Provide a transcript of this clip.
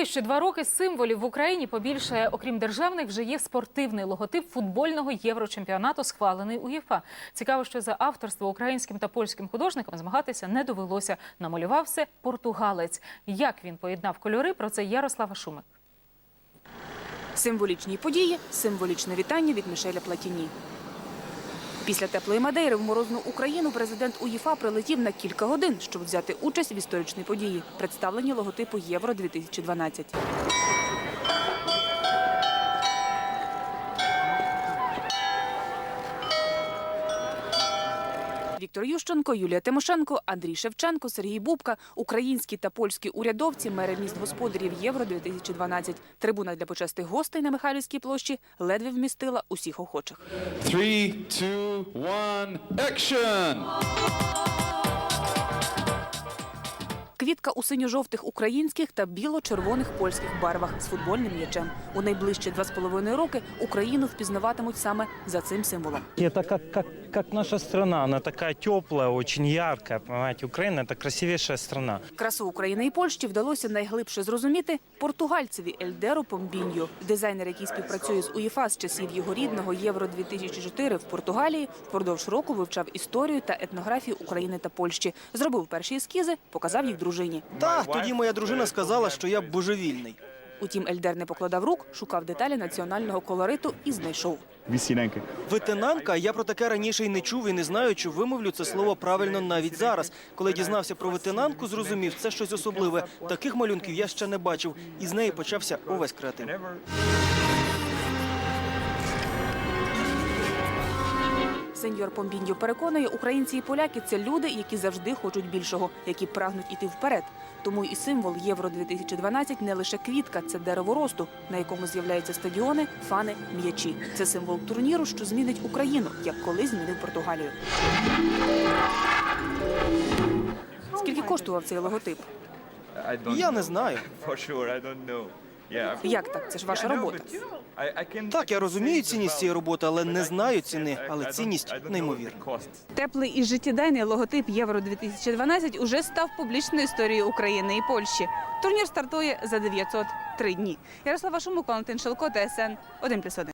Найближчі два роки символів в Україні побільше, окрім державних, вже є спортивний логотип футбольного єврочемпіонату, схвалений УЄФА. Цікаво, що за авторство українським та польським художникам змагатися не довелося. Намалював все португалець. Як він поєднав кольори? Про це Ярослава Шумик. Символічні події, символічне вітання від Мішеля Платіні. Після теплої Мадейри в морозну Україну президент УЄФА прилетів на кілька годин, щоб взяти участь в історичній події, представленні логотипу Євро 2012 Віктор Ющенко, Юлія Тимошенко, Андрій Шевченко, Сергій Бубка, українські та польські урядовці, мери міст господарів Євро 2012 Трибуна для почестих гостей на Михайлівській площі ледве вмістила усіх охочих. Three, two, one, action! Квітка у синьо-жовтих українських та біло-червоних польських барвах з футбольним м'ячем. У найближчі два з половиною роки Україну впізнаватимуть саме за цим символом. Как, как, как наша страна, она такая теплая, очень яркая, понимаете, Украина – это красивейшая страна. Красу України і Польщі вдалося найглибше зрозуміти португальцеві Ельдеру Помбіньо. Дизайнер, який співпрацює з УЄФА з часів його рідного Євро 2004 в Португалії, впродовж року вивчав історію та етнографію України та Польщі. Зробив перші ескізи, показав їх дружині. Так, тоді моя дружина сказала, що я божевільний. Утім, Ельдер не покладав рук, шукав деталі національного колориту і знайшов. Вісіненьки. Ветенанка, я про таке раніше й не чув і не знаю, чи вимовлю це слово правильно навіть зараз. Коли дізнався про ветенанку, зрозумів, це щось особливе. Таких малюнків я ще не бачив, і з неї почався увесь креатив. Сеньор Помбіньо переконує, українці і поляки це люди, які завжди хочуть більшого, які прагнуть іти вперед. Тому і символ Євро 2012 не лише квітка, це дерево росту, на якому з'являються стадіони, фани, м'ячі. Це символ турніру, що змінить Україну, як колись змінив Португалію. Скільки коштував цей логотип? Я не знаю. Як так? Це ж ваша робота. Так, я розумію цінність цієї роботи, але не знаю ціни. Але цінність неймовірна. Теплий і життєдайний логотип Євро 2012 уже став публічною історією України і Польщі. Турнір стартує за 903 дні. Ярослава Шумук, Валентин Шелко, ТСН 1+,1.